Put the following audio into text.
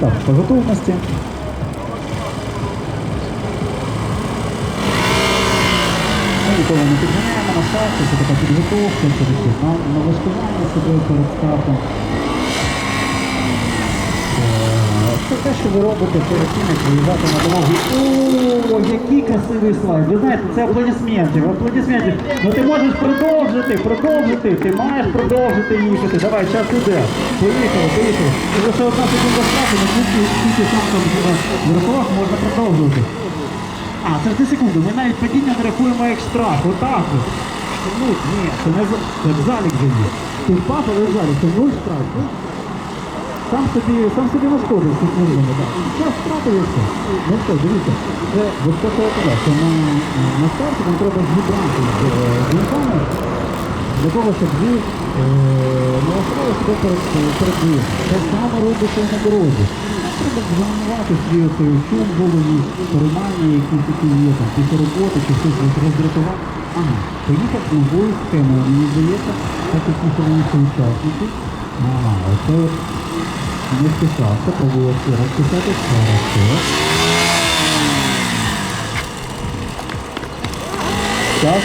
Старт по готовності. Ми ніколи не підганяємо на старті, це така підготовка, це таке на, налаштування себе перед стартом. Е, Це те, що ви робите перед тим, як на дорогу. О, який красивий слайд. Ви знаєте, це аплодисментів, аплодисментів. Ну ти можеш продовжити, продовжити. Ти маєш продовжити їхати. Давай, час іде. Поїхали, поїхали. Це лише одна секунда штрафу, на скільки, сам там в руках можна продовжувати. А, це ж не секунду, ми навіть падіння не рахуємо як штраф. Отак от. Ну, ні, це не за- це як залік же є. Ти але залік, це нуль штраф. ну. Сам собі, сам собі нашкодив секундами, так. Час втратив і все. Ну що, дивіться, це що казав, що на, на старті нам треба зібрати з е, для того, щоб ви е, налаштували себе перед, перед. Те саме робиться на дорозі. Треба згамувати свій оцей шум голові, переймання, якісь такі є там, після роботи, чи щось роздратувати. Ага, поїхав новою схемою, мені здається, так як пішли інші учасники. Ага, оце от не списався, пробував ще раз писати, хорошо. Час